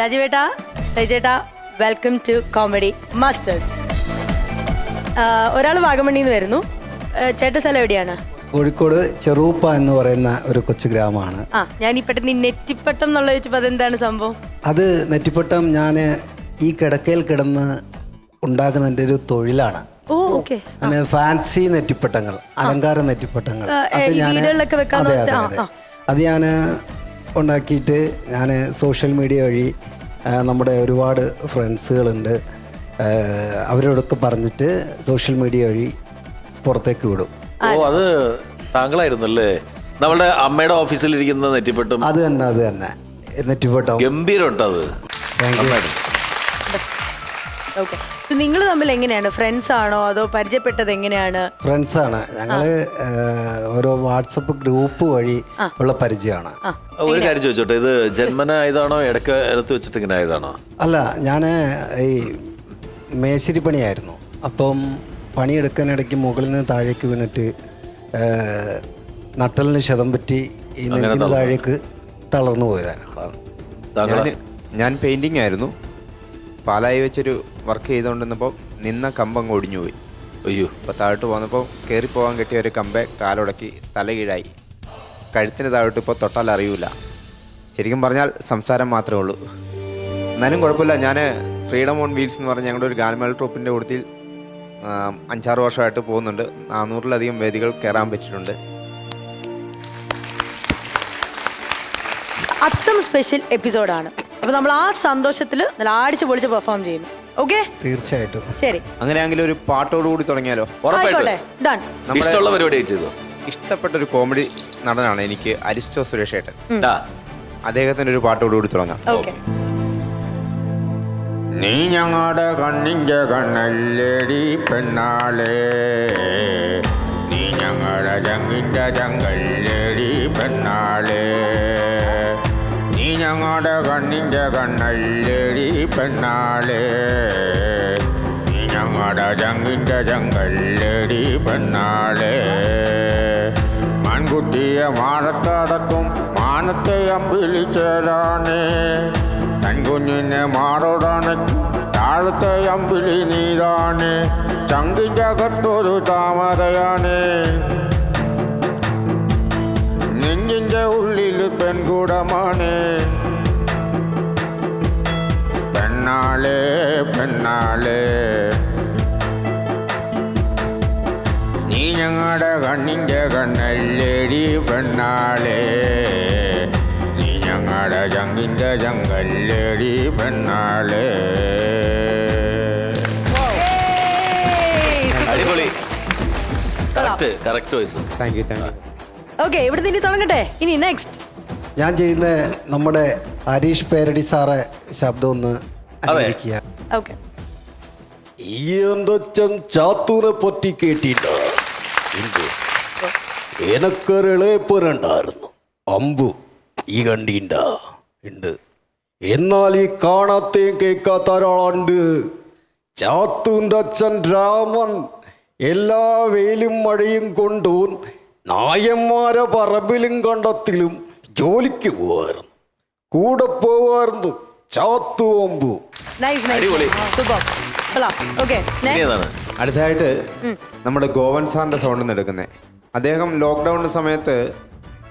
രാജുവേട്ടാ രജേട്ടാ welcome to comedy masters ഒരാൾ വാഗമണ്ണിയിൽ നിന്ന് വരുന്നു. ചേട്ട സ്ഥലം എവിടെയാണ്? കോഴിക്കോട് ചെറൂപ്പ എന്ന് പറയുന്ന ഒരു കൊച്ചു ഗ്രാമമാണ്. ആ ഞാൻ ഈ പെട്ടെന്ന് നെറ്റിപ്പട്ടം എന്നുള്ള ചോദിച്ചപ്പോൾ അതെന്താണ് സംഭവം? അത് നെറ്റിപ്പട്ടം ഞാൻ ഈ കിടക്കയിൽ കിടന്ന് ഉണ്ടാക്കുന്നതിന്റെ ഒരു തൊഴിലാണ്. അങ്ങനെ ഫാൻസി നെറ്റിപ്പട്ടങ്ങൾ അലങ്കാര നെറ്റിപ്പട്ടങ്ങൾ. അത് ഞാൻ അത് ഞാൻ ഉണ്ടാക്കിയിട്ട് ഞാൻ സോഷ്യൽ മീഡിയ വഴി നമ്മുടെ ഒരുപാട് ഫ്രണ്ട്സുകളുണ്ട്. അവരോടൊക്കെ പറഞ്ഞിട്ട് സോഷ്യൽ മീഡിയ വഴി പുറത്തേക്ക് വിടും. ഓ അത് താങ്കളായിരുന്നല്ലേ? നമ്മുടെ അമ്മയുടെ ഓഫീസിൽ ഇരിക്കുന്ന നെറ്റിപ്പെട്ടും. അത് തന്നെ അത് തന്നെ. നെറ്റിപ്പെട്ടോ. ഗംഭീരം ഉണ്ടോ അത് നന്നായിട്ട്. ഓക്കെ നിങ്ങൾ തമ്മിൽ എങ്ങനെയാണ്? ഫ്രണ്ട്സ് ആണോ? അതോ പരിചയപ്പെട്ടത് എങ്ങനെയാണ്? ഫ്രണ്ട്സ് ആണ്. ഞങ്ങൾ ഏഹ്, ഓരോ വാട്സപ്പ് ഗ്രൂപ്പ് വഴി ഉള്ള പരിചയമാണ്. ഒരു കാര്യം ചോദിച്ചോട്ടെ. ഇത് ജന്മന ആയതാണോ ഇടയ്ക്ക് എടുത്ത് വെച്ചിട്ട് ഇങ്ങനെ ആയതാണോ? അല്ല ഞാൻ ഈ മേശരി പണിയായിരുന്നു. അപ്പം പണിയെടുക്കാനിടയ്ക്ക് മുകളിൽ നിന്ന് താഴേക്ക് വീണിട്ട് ഏഹ്, നട്ടലിന് ക്ഷതം പറ്റി ഈ നെഞ്ചിന് താഴേക്ക് തളർന്നു പോയതാണ്. താങ്കൾ ഞാൻ ഞാൻ പെയിന്റിംഗ് ആയിരുന്നു. പാലായി വെച്ചൊരു വർക്ക് ചെയ്തുകൊണ്ടിരുന്നപ്പോൾ നിന്ന കമ്പം ഒടിഞ്ഞു പോയി. അയ്യോ. അപ്പോൾ താഴോട്ട് പോന്നപ്പോൾ കയറി പോകാൻ കെട്ടിയ ഒരു കമ്പെ കാലുടക്കി തല കീഴായി കഴുത്തിന് താഴോട്ട് ഇപ്പോൾ തൊട്ടാൽ അറിയൂല. ശരിക്കും പറഞ്ഞാൽ സംസാരം മാത്രമേ ഉള്ളൂ. എന്നാലും കുഴപ്പമില്ല. ഞാൻ ഫ്രീഡം ഓൺ വീൽസ് എന്ന് പറഞ്ഞ ഞങ്ങളുടെ ഒരു ഗാനമേള ട്രൂപ്പിന്റെ കൂട്ടത്തിൽ അഞ്ചാറ് വർഷമായിട്ട് പോകുന്നുണ്ട്. നാനൂറിലധികം വേദികൾ കയറാൻ പറ്റിയിട്ടുണ്ട്. അത്തം സ്പെഷ്യൽ എപ്പിസോഡാണ് അപ്പൊ നമ്മൾ ആ സന്തോഷത്തിൽ നല്ല ആടിച്ച് പൊളിച്ച് പെർഫോം ചെയ്യുന്നു. ഓക്കെ തീർച്ചയായിട്ടും. ശരി. അങ്ങനെയാണെങ്കിൽ ഒരു പാട്ടോട് കൂടി തുടങ്ങിയാലോ? ആയിക്കോട്ടെ. ഡൺ നമ്മുടെ ഇഷ്ടമുള്ള പരിപാടി ചെയ്തു? ഇഷ്ടപ്പെട്ട ഒരു കോമഡി നടനാണ് എനിക്ക് അരിസ്റ്റോ സുരേഷ് ഏട്ടൻ. ദാ, അദ്ദേഹത്തിന്റെ ഒരു പാട്ടോടുകൂടി തുടങ്ങാം. ഓക്കെ നീ ഞങ്ങളുടെ കണ്ണിന്റെ കണ്ണല്ലേടി പെണ്ണാളേ. നീ ഞങ്ങളുടെ ജങ്ങിന്റെ ചങ്കല്ലേടി പെണ്ണാളേ. ഞങ്ങളുടെ കണ്ണിന്റെ കണ്ണല്ലേടി പെണ്ണാളേ. നീ ഞങ്ങളുടെ ചങ്കിന്റെ ചങ്കല്ലേടി പെണ്ണാളേ. മൺകുട്ടിയെ മാറത്തടക്കും മാനത്തെ അമ്പിളിച്ചേരാണേ തൻകുഞ്ഞിനെ മാറോടാണ് താഴത്തെ അമ്പിളി നീതാണ്. ചങ്കിന്റെ അകത്തൊരു താമരയാണ്. നെഞ്ചിന്റെ ഉള്ളിൽ പെൺകൂടമാണ്. പെണ്ണാളെ പെണ്ണാളെ നീ ഞങ്ങളുടെ കണ്ണിന്റെ കണ്ണല്ലേടി പെണ്ണാളെ നീ ഞങ്ങളുടെ ചങ്കിന്റെ ചങ്കല്ലേടി പെണ്ണാളെ അടിപൊളി. Correct correct voice thank you thank you okay ഇവിടെ ഇനി തുടങ്ങട്ടെ. ഇനി നെക്സ്റ്റ് ഞാൻ ചെയ്യുന്ന നമ്മുടെ ഹരീഷ് പേരടി സാറെ ശബ്ദം ഒന്ന് ഓക്കെ. ചാത്തൂനെ പറ്റി എനക്കൊരിളയപ്പനുണ്ടായിരുന്നു അമ്പു ഈ കണ്ടിണ്ട? ഉണ്ട്. എന്നാൽ ഈ കാണാത്തെയും കേൾക്കാത്ത ഒരാളുണ്ട്. ചാത്തൂന്റെ അച്ഛൻ രാമൻ. എല്ലാ വെയിലും മഴയും കൊണ്ടോൻ നായന്മാരെ പറമ്പിലും കണ്ടത്തിലും ജോലിക്ക് പോവായിരുന്നു. കൂടെ പോവായിരുന്നു. Chathu Ambu nice nice okay അടുത്തതായിട്ട് നമ്മുടെ ഗോവൻ സാറിന്റെ സൗണ്ട് നിന്ന് എടുക്കുന്നത് അദ്ദേഹം ലോക്ക്ഡൗൺ സമയത്ത്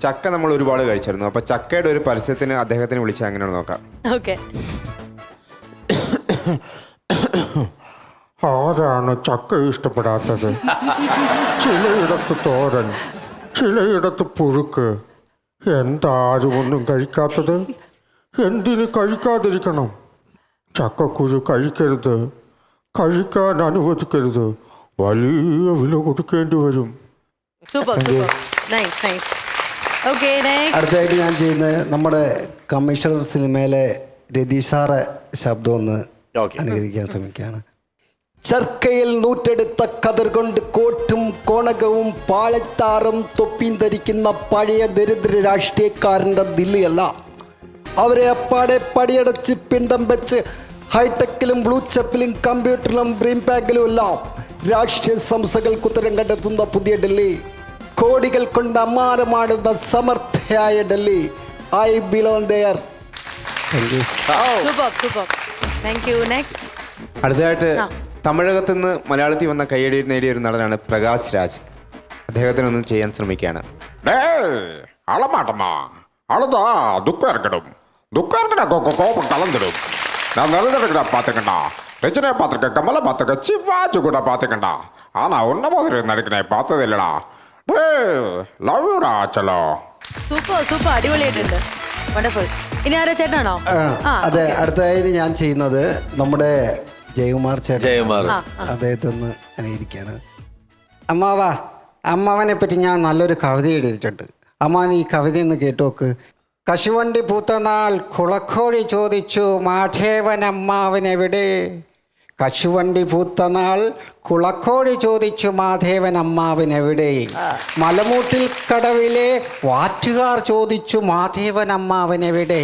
ചക്ക നമ്മൾ ഒരുപാട് കഴിച്ചിരുന്നു. അപ്പൊ ചക്കയുടെ ഒരു പരസ്യത്തിന് അദ്ദേഹത്തിന് വിളിച്ച അങ്ങനെയാണ് നോക്കാം. ഓക്കെ ആരാണ് ചക്ക ഇഷ്ടപ്പെടാത്തത്? ചിലയിടത്ത് തോരൻ ചിലയിടത്ത് പുഴുക്ക്. എന്താരും ഒന്നും കഴിക്കാത്തത്? എന്തിന് കഴിക്കാതിരിക്കണം? ചക്കക്കുരു കഴിക്കരുത്. കഴിക്കാൻ അനുവദിക്കരുത്. വലിയ വില കൊടുക്കേണ്ടി വരും. Super super nice nice okay അടുത്തതായിട്ട് ഞാൻ ചെയ്യുന്നത് നമ്മുടെ കമ്മീഷണർ സിനിമയിലെ രതീഷ് സാറെ ശബ്ദം ഒന്ന്. അനുകരിക്കാൻ ശ്രമിക്കുകയാണ്. ചർക്കയിൽ നൂറ്റെടുത്ത കതിർ കൊണ്ട് കോട്ടും കോണകവും പാളത്താറും തൊപ്പിയും ധരിക്കുന്ന പഴയ ദരിദ്ര രാഷ്ട്രീയക്കാരന്റെ ദില്ലിയല്ല. അവരെ അപ്പാടെ പടിയടച്ച് പിണ്ടം വെച്ച് ഹൈടെക്കിലും ബ്ലൂചെപ്പിലും കമ്പ്യൂട്ടറിലും ബ്രീം പാക്കിലും എല്ലാം രാഷ്ട്രീയ സംസ്ഥകൾക്ക് ഉത്തരം കണ്ടെത്തുന്ന പുതിയ ഡൽഹി. കോടികൾ കൊണ്ട് അമ്മാനമാടുന്ന സമർത്ഥയായ ഡൽഹി. ഐ ബിലോൺ ദയർ അടുത്തതായിട്ട് തമിഴകത്ത് നിന്ന് മലയാളത്തിൽ വന്ന കൈയടി നേടിയ ഒരു നടനാണ് പ്രകാശ് രാജ്. അദ്ദേഹത്തിനൊന്നും ചെയ്യാൻ ശ്രമിക്കുകയാണ്. അളമാട്ടമാ അളതാ ദുഃഖം ഇറക്കണം இருக்கணும் துக்கம் இருக்கடா கோ கோபம் கலந்துடும் நான் நல்லதுடா பார்த்துக்கண்டா ரச்சனையை பார்த்துருக்கேன் கமலை பார்த்துருக்கேன் சிவாஜி கூட பார்த்துக்கண்டா ஆனால் உன்ன மாதிரி நடிக்கனே பார்த்தது இல்லடா டேய் லவ் யூடா ചലോ സൂപ്പർ സൂപ്പർ അടിപൊളിയായിട്ടുണ്ട് വണ്ടർഫുൾ ഇനി ആരാ ചേട്ടനാണോ ആ അതെ അടുത്തതായിട്ട് ഞാൻ ചെയ്യുന്നത് നമ്മുടെ ജയകുമാർ ചേട്ടൻ ജയകുമാർ ആ, അദ്ദേഹത്തെ ഒന്ന് അനുകരിക്കുകയാണ് അമ്മാവാ അമ്മാവനെ പറ്റി ഞാൻ നല്ലൊരു കവിത എഴുതിയിട്ടുണ്ട് അമ്മാവൻ ഈ കവിത ഒന്ന് കേട്ടു നോക്ക് കശുവണ്ടി പൂത്തനാൾ കുളക്കോഴി ചോദിച്ചു മാധേവൻ അമ്മാവൻ എവിടെ കശുവണ്ടി പൂത്തനാൾ കുളക്കോഴി ചോദിച്ചു മാധേവൻ അമ്മാവൻ എവിടെ മലമൂട്ടിൽ കടവിലെ വാറ്റുകാർ ചോദിച്ചു മാധേവൻ അമ്മാവൻ എവിടെ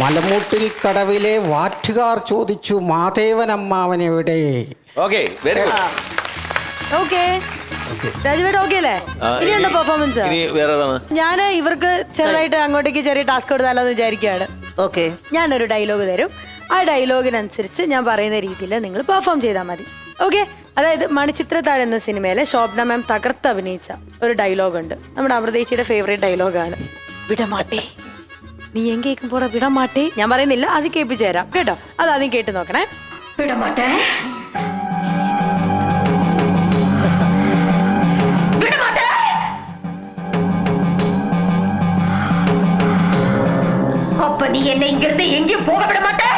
മലമൂട്ടിൽ കടവിലെ വാറ്റുകാർ ചോദിച്ചു മാധേവൻ അമ്മാവൻ എവിടെ ഓക്കെ വെരി ഗുഡ് ഓക്കെ അല്ലേ? പെർഫോമൻസ് ഇനി വേറെ ഞാൻ ഇവർക്ക് ചെറുതായിട്ട് അങ്ങോട്ടേക്ക് ചെറിയ ടാസ്ക് കൊടുത്താലോ വിചാരിക്കുകയാണ് ഓക്കെ ഞാനൊരു ഡയലോഗ് തരും. ആ ഡയലോഗിനനുസരിച്ച് ഞാൻ പറയുന്ന രീതിയിൽ നിങ്ങൾ പെർഫോം ചെയ്താൽ മതി. ഓക്കെ അതായത് മണിച്ചിത്രത്താഴ് എന്ന സിനിമയിലെ ശോഭന മാം തകർത്ത് അഭിനയിച്ച ഒരു ഡയലോഗ് ഉണ്ട്. നമ്മുടെ അമൃതേച്ചിയുടെ ഫേവറേറ്റ് ഡയലോഗാണ് വിടമാട്ടേ നീ എങ്കേക്കും പോടാ വിടമാട്ടേ ഞാൻ പറയുന്നില്ല അത് കേൾപ്പിച്ചു തരാം. കേട്ടോ? അത് ആദ്യം കേട്ട് നോക്കണേ. വിടമാട്ടേ என்னை இங்கிருந்து எங்கேயும் போக விட மாட்டே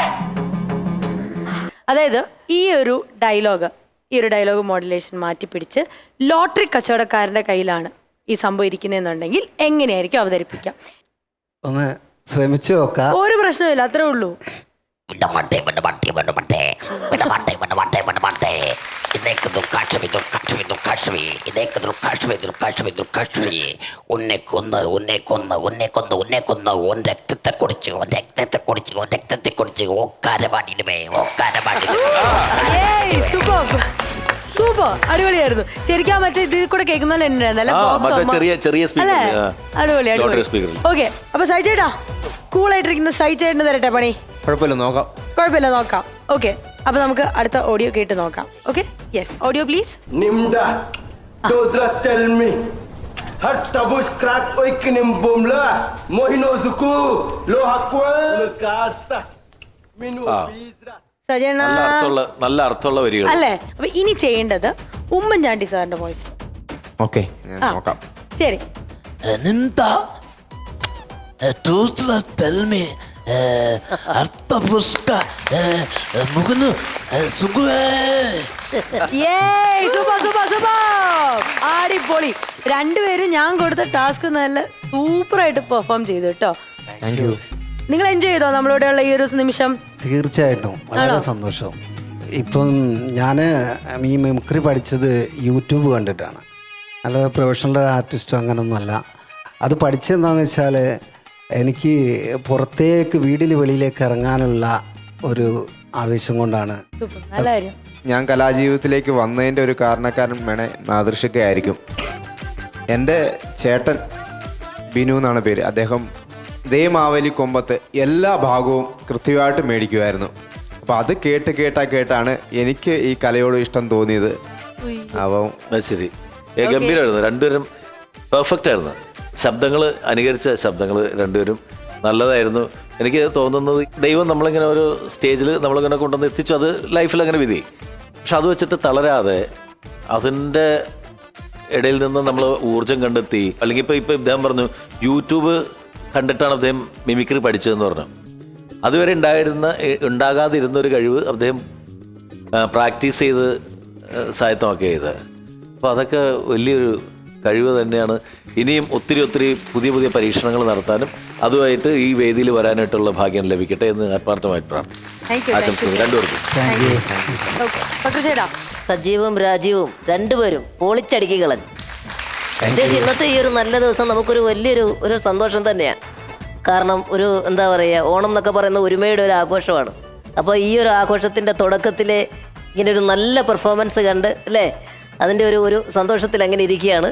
അതായത് ഈ ഒരു ഡയലോഗ് ഈ ഒരു ഡയലോഗ് മോഡുലേഷൻ മാറ്റി പിടിച്ച് ലോട്ടറി കച്ചവടക്കാരന്റെ കയ്യിലാണ് ഈ സംഭവം ഇരിക്കുന്നതെന്നുണ്ടെങ്കിൽ എങ്ങനെയായിരിക്കും അവതരിപ്പിക്കാം ഒന്ന് ശ്രമിച്ചു നോക്കാം ഒരു പ്രശ്നമില്ല അത്രേ ഉള്ളൂ വിടമാട്ടെ വിടമാട്ടെ വിടമാട്ടെ വിടമാട്ടെ വിടമാട്ടെ വിടമാട്ടെ ഇതേക്ക് ദുർക്കാഷ്ടമി ദുർക്കാഷ്ടമി ദുർക്കാഷ്ടമി ഇതേക്ക് ദുർക്കാഷ്ടമി ദുർക്കാഷ്ടമി ദുർക്കാഷ്ടമി ഉന്നെ കൊന്ന് ഉന്നെ കൊന്ന് ഉന്നെ കൊന്ന് ഉന്നെ കൊന്ന് ഓൻ രക്തത്തെ കുടിച്ച് ഓൻ രക്തത്തെ കുടിച്ച് ഓൻ രക്തത്തെ കുടിച്ച് ഓക്കാര പാടിടുമേ ഓക്കാര പാടിടുമേ സൂപ്പർ അടിപൊളിയായിരുന്നു. ശരിക്കും മറ്റേ ഇതിൽ കൂടെ കേൾക്കുന്ന പോലെ തന്നെ നല്ല ആ, മറ്റേ ചെറിയ- ചെറിയ speaker അല്ലേ? ആ. അടിപൊളി Lottery അടിപൊളി speaker. ഓക്കെ അപ്പൊ സൈചേട്ടാ കൂൾ ആയിട്ടിരിക്കുന്ന സൈചേട്ടന് തരട്ടെ പണി? കുഴപ്പമില്ല നോക്കാം. കുഴപ്പമില്ല നോക്കാം. ഓക്കെ അപ്പൊ നമുക്ക് അടുത്ത ഓഡിയോ കേട്ട് നോക്കാം. Okay yes audio please oikinim mohino zuku, lo hakwa, kasta, minu bizra. Sajana. നല്ല അർത്ഥമുള്ള നല്ല അർത്ഥമുള്ള വരികൾ അല്ലേ? അപ്പൊ ഇനി ചെയ്യേണ്ടത് ഉമ്മൻചാണ്ടി സാറിന്റെ വോയിസ് ഓക്കെ ഞാൻ നോക്കാം. ശരി. നിന്ത ടെൽ പുസ്ക മുകുന്നു സുഖേ സൂപ്പർ സൂപ്പർ സൂപ്പർ അടിപൊളി. രണ്ടുപേരും ഞാൻ കൊടുത്ത ടാസ്ക് നല്ല സൂപ്പർ ആയിട്ട് പെർഫോം ചെയ്തു കേട്ടോ. നിങ്ങൾ എൻജോയ് ചെയ്തോ നമ്മളോടെയുള്ള ഈ ഒരു നിമിഷം? തീർച്ചയായിട്ടും. വളരെ സന്തോഷം. ഇപ്പം ഞാൻ ഈ മിമിക്രി പഠിച്ചത് യൂട്യൂബ് കണ്ടിട്ടാണ്. അല്ലാതെ പ്രൊഫഷണൽ ആർട്ടിസ്റ്റോ അങ്ങനൊന്നുമല്ല. അത് പഠിച്ചതെന്താണെന്ന് വെച്ചാൽ എനിക്ക് പുറത്തേക്ക് വീടിന് വെളിയിലേക്ക് ഇറങ്ങാനുള്ള ഒരു ആവേശം കൊണ്ടാണ്. സൂപ്പർ. നല്ല കാര്യം. ഞാൻ കലാജീവിതത്തിലേക്ക് വന്നതിന്റെ ഒരു കാരണക്കാരൻ വേണേ നാദൃശിക്കയായിരിക്കും എന്റെ ചേട്ടൻ ബിനു എന്നാണ് പേര്. അദ്ദേഹം ദേ മാവേലി കൊമ്പത്ത് എല്ലാ ഭാഗവും കൃത്യമായിട്ട് മേടിക്കുമായിരുന്നു. അപ്പോൾ അത് കേട്ട് കേട്ടാ കേട്ടാണ് എനിക്ക് ഈ കലയോട് ഇഷ്ടം തോന്നിയത്. അപ്പം അത് ശരി. ഏ, ഗംഭീരമായിരുന്നു രണ്ടുപേരും പെർഫെക്റ്റ് ആയിരുന്നു. ശബ്ദങ്ങൾ അനുകരിച്ച ശബ്ദങ്ങൾ രണ്ടുപേരും നല്ലതായിരുന്നു. എനിക്ക് തോന്നുന്നത് ദൈവം നമ്മളിങ്ങനെ ഒരു സ്റ്റേജിൽ നമ്മളിങ്ങനെ കൊണ്ടുവന്ന് എത്തിച്ചു. അത് ലൈഫിൽ അങ്ങനെ വിധി. പക്ഷെ അത് വെച്ചിട്ട് തളരാതെ അതിന്റെ ഇടയിൽ നിന്ന് നമ്മൾ ഊർജം കണ്ടെത്തി. അല്ലെങ്കിൽ ഇപ്പോൾ ഇപ്പോൾ ഇദ്ദേഹം പറഞ്ഞു യൂട്യൂബ് കണ്ടിട്ടാണ് അദ്ദേഹം മിമിക്രി പഠിച്ചതെന്ന് പറഞ്ഞു. അതുവരെ ഉണ്ടായിരുന്ന ഉണ്ടാകാതിരുന്ന ഒരു കഴിവ് അദ്ദേഹം പ്രാക്ടീസ് ചെയ്ത് സായത്തമൊക്കെ ചെയ്ത് അപ്പോൾ അതൊക്കെ വലിയൊരു കഴിവ് തന്നെയാണ്. ഇനിയും ഒത്തിരി ഒത്തിരി പുതിയ പുതിയ പരീക്ഷണങ്ങൾ നടത്താനും അതുമായിട്ട് ഈ വേദിയിൽ വരാനായിട്ടുള്ള ഭാഗ്യം ലഭിക്കട്ടെ എന്ന് ആത്മാർത്ഥമായിട്ട് പ്രാർത്ഥിക്കും ആശംസിക്കുന്നു. രണ്ടുപേർക്കും. സജീവും രാജീവും രണ്ടുപേരും പൊളിച്ചടുക്കി കളഞ്ഞു പ്രത്യേകിച്ച് ഇന്നത്തെ ഈ ഒരു നല്ല ദിവസം നമുക്കൊരു വലിയൊരു ഒരു സന്തോഷം തന്നെയാണ് കാരണം ഒരു എന്താ പറയുക ഓണം എന്നൊക്കെ പറയുന്ന ഒരുമയുടെ ഒരു ആഘോഷമാണ്. അപ്പോൾ ഈ ഒരു ആഘോഷത്തിന്റെ തുടക്കത്തിൽ ഇങ്ങനെ ഒരു നല്ല പെർഫോമൻസ് കണ്ട് അല്ലേ? അതിന്റെ ഒരു ഒരു സന്തോഷത്തിൽ അങ്ങനെ ഇരിക്കുകയാണ്.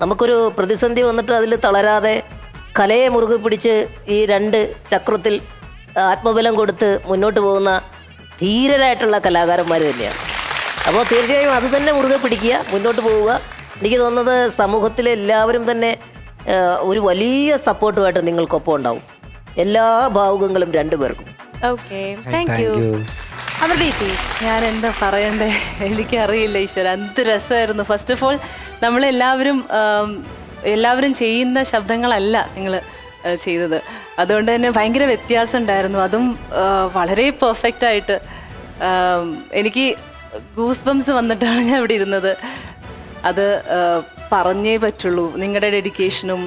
നമുക്കൊരു പ്രതിസന്ധി വന്നിട്ട് അതിൽ തളരാതെ കലയെ മുറുകെ പിടിച്ച് ഈ രണ്ട് ചക്രത്തിൽ ആത്മബലം കൊടുത്ത് മുന്നോട്ട് പോകുന്ന ധീരരായിട്ടുള്ള കലാകാരന്മാർ തന്നെയാണ്. അപ്പോൾ തീർച്ചയായും അത് തന്നെ മുറുകെ പിടിക്കുക മുന്നോട്ട് പോവുക. എനിക്ക് തോന്നുന്നത് സമൂഹത്തിലെ എല്ലാവരും തന്നെ ഒരു വലിയ സപ്പോർട്ടുമായിട്ട് നിങ്ങൾക്കൊപ്പം ഉണ്ടാവും. എല്ലാ ഭാവുകങ്ങളും രണ്ടുപേർക്കും ഓക്കെ താങ്ക് യു അമൃതേച്ചി. ഞാൻ എന്താ പറയണ്ടേ? എനിക്കറിയില്ല ഈശ്വര. എന്ത് രസമായിരുന്നു. ഫസ്റ്റ് ഓഫ് ഓൾ നമ്മളെല്ലാവരും എല്ലാവരും ചെയ്യുന്ന ശബ്ദങ്ങളല്ല നിങ്ങൾ ചെയ്തത്. അതുകൊണ്ട് തന്നെ ഭയങ്കര വ്യത്യാസം ഉണ്ടായിരുന്നു. അതും വളരെ പെർഫെക്റ്റ് ആയിട്ട് എനിക്ക് ഗൂസ് ബംസ് വന്നിട്ടാണ് ഞാൻ ഇവിടെ ഇരുന്നത്. അത് പറഞ്ഞേ പറ്റുള്ളൂ. നിങ്ങളുടെ ഡെഡിക്കേഷനും